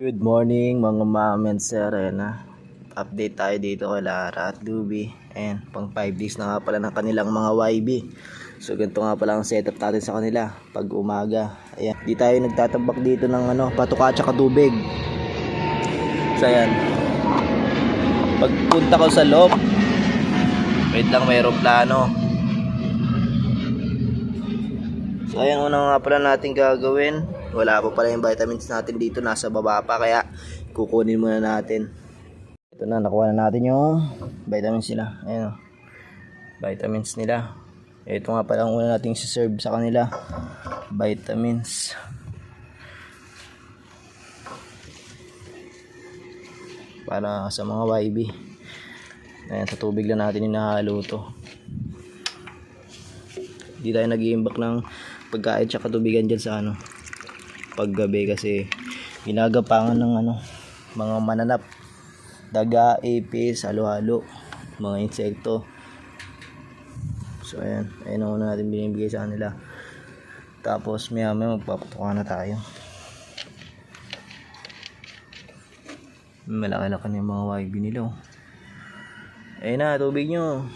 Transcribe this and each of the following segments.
Good morning mga ma'am and sir. Na. Update tayo dito kay Lara at Luby. Ayan, pang 5 days na nga pala ng kanilang mga YB. So ganito nga pala ang setup natin sa kanila pag umaga. Ayan, di tayo nagtatabak dito ng ano, patuka at saka tubig. So ayan. Pagpunta ko sa loob, wait lang may aeroplano. So ayan una nga pala natin gagawin. Wala pa pala yung vitamins natin dito. Nasa baba pa kaya kukunin muna natin. Ito na nakuha na natin yung vitamins nila. Ayan o. Vitamins nila. Ito nga pala ang una nating serve sa kanila. Vitamins. Para sa mga YB. Ayan, sa tubig lang natin inahalo to. Hindi tayo nag-iimbak ng pagkain tsaka tubigan dyan sa ano paggabi kasi ginagapangan ng ano mga mananap. Daga, ipis, halo-halo mga insekto. So ayan. Ayan ang una natin binibigay sa kanila. Tapos maya maya magpapatuka na tayo. Malaki-laki na yung mga YB nila oh. ayun na tubig nyo.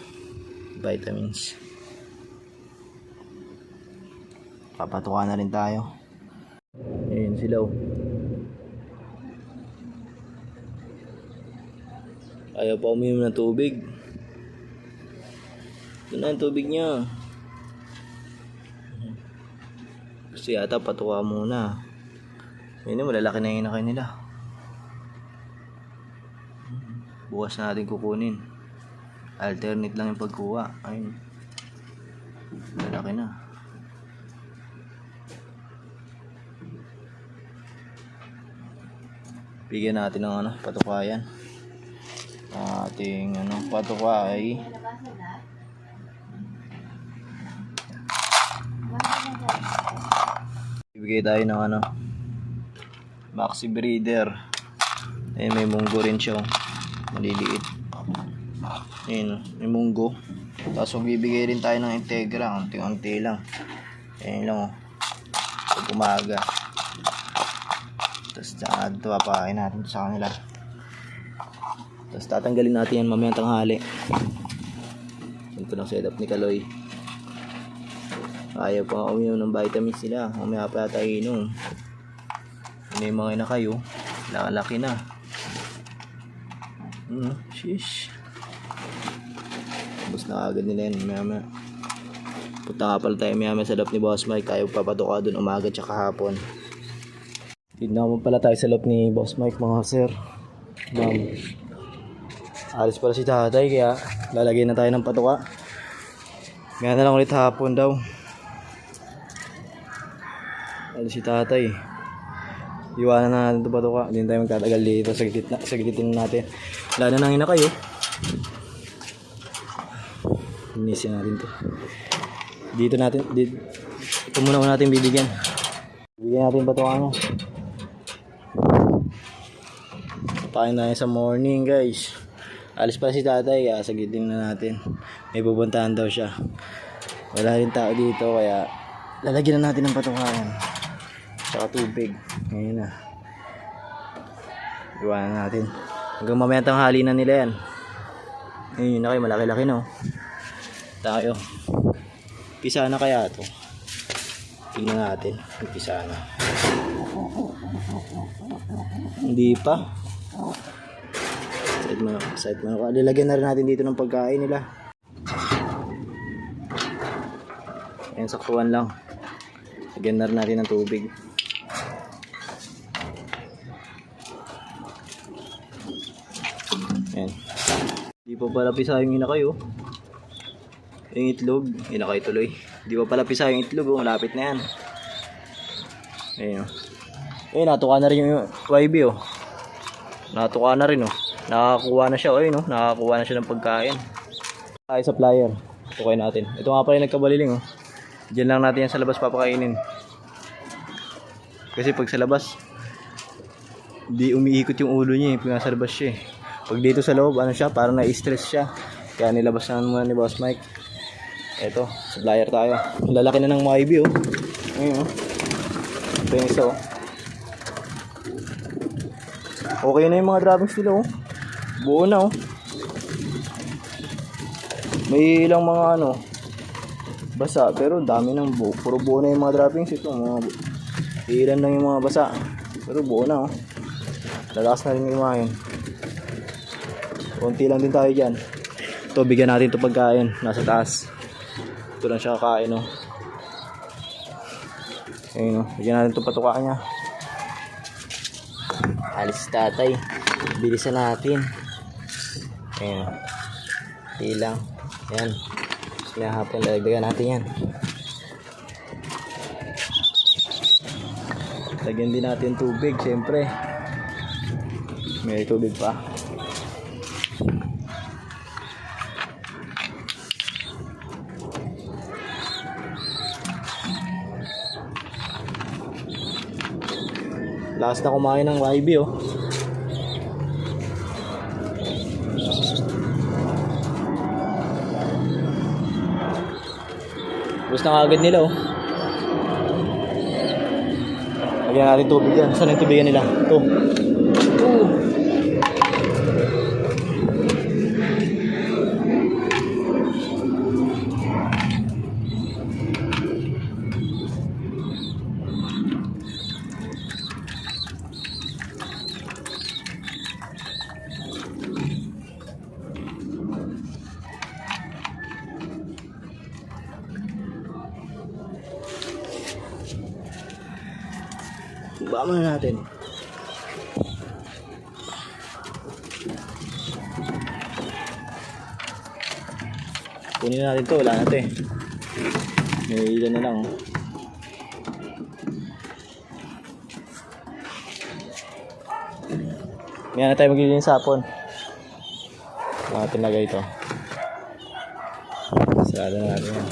Vitamins. Papatuka na rin tayo Ayun sila oh. Ayaw pa uminom ng tubig. Ito na ang tubig niya. Gusto yata patuka muna. Ayun malalaki na yung inakay nila. Bukas na natin kukunin. Alternate lang yung pagkuha. Ayun. Malaki na. Bigyan natin ng ano, patukayan. Ating ano, patuka ay Bibigay tayo ng ano Maxi Breeder. Eh may munggo rin siya. oh. Maliliit. Ayun, oh, may munggo. Tapos magbibigay rin tayo ng Integra, unti-unti lang. Ayun lang oh. Pag umaga. Tapos tsaka papakain natin sa kanila. Tapos tatanggalin natin yan mamayang tanghali. Ito ng setup ni Kaloy. Ayaw pa uminom ng vitamins nila. Mamaya pa yata inom. Ano yung mga ina kayo? Lalaki na. Hmm, shish. Tapos na agad nila yan. Maya maya. Punta nga pala tayo maya maya sa lap ni Boss Mike. Ayaw papatuka doon umaga tsaka hapon. Tignan mo pala tayo sa loob ni Boss Mike mga sir. Ma'am. Alis pala si tatay kaya lalagyan na tayo ng patuka. Ngayon na lang ulit hapon daw. Alis si tatay. Iwanan na natin ito patuka. Hindi tayo magtatagal dito. Saglit na, saglitin na natin. Wala na nang ina kayo. Inisin natin to. Dito natin, dito, ito muna ko natin bibigyan. Bigyan natin patuka mo. Papain tayo sa morning guys. Alis pa si tatay kaya sagitin na natin. May pupuntahan daw siya. Wala rin tao dito kaya lalagyan na natin ng patukayan. Tsaka tubig. Ngayon na. Iwanan natin. Hanggang mamaya tanghali na nila yan. Ayun na kayo, malaki-laki no. Tayo. Pisa na kaya to. Tingnan natin. Pisa na. Hindi pa. Side mo, side mo. Lalagyan na rin natin dito ng pagkain nila. Ayan, saktuan lang. Lagyan na rin natin ng tubig. Ayan. Di pa pala pisa yung ina kayo. Yung itlog, inakay tuloy. Di pa pala pisa yung itlog, oh. malapit na yan. Ayun. oh. Ayun, natuka na rin yung YB oh. Natuka na rin oh. Nakakuha na siya oh, ayun oh. Nakakuha na siya ng pagkain. Tayo sa flyer. Tukay natin. Ito nga pala yung nagkabaliling oh. Diyan lang natin yan sa labas papakainin. Kasi pag sa labas, di umiikot yung ulo niya eh, pag nasa labas siya eh. Pag dito sa loob, ano siya, parang na-stress siya. Kaya nilabas na muna ni Boss Mike. Eto, supplier tayo. Lalaki na ng YB oh. Ayun oh. Ito yung isa oh. Okay na yung mga droppings nila oh. Buo na oh. May ilang mga ano, basa pero dami ng buo. Puro buo na yung mga droppings ito. Mga ilan lang yung mga basa. Pero buo na oh. Lalakas na rin yung kumain. Konti lang din tayo dyan. Ito, bigyan natin ito pagkain. Nasa taas. Ito lang siya kakain oh. Ayun oh. Bigyan natin ito patukaan niya. Alis tatay. Bilisan natin. Ayun. Hindi lang. Yan. Kaya hapon, lagdagan natin yan. Lagyan din natin tubig, siyempre. May tubig pa. Last na kumain ng YB oh. Gusto na agad nila oh. Lagyan natin tubig yan. Saan yung tubigan nila? Ito. Oh. Baka muna natin. Kunin na natin to, wala na to eh. May ilan na lang. oh. May na tayo magiging sapon. Mga tinagay ito. Sarado na natin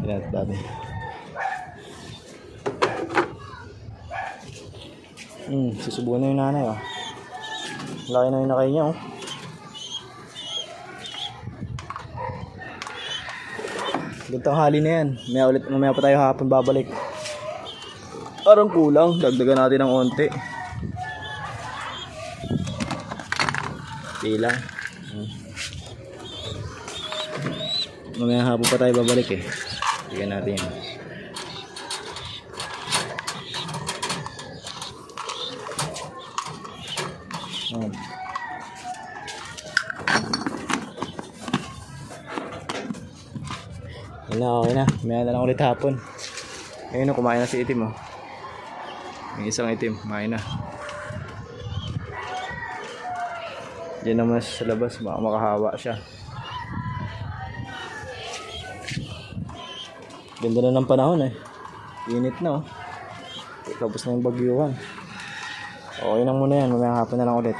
yan. Natin Hmm, susubukan na yung nanay oh. Laki na yung nakay niya oh. Gantang hali na yan. Maya ulit, mamaya pa tayo hapon babalik. Parang kulang. Dagdagan natin ng onti. Pila. Hmm. Mamaya hapon pa tayo babalik eh. Tignan natin yan. Oh. Yun na, okay na. May na lang ulit hapon. Ayun na, kumain na si itim oh. Yung isang itim, kumain na. Diyan naman sa labas, baka makahawa siya. Ganda na ng panahon eh. Init na oh. Tapos na yung bagyuhan. Okay lang muna yan, mamaya hapon na lang ulit.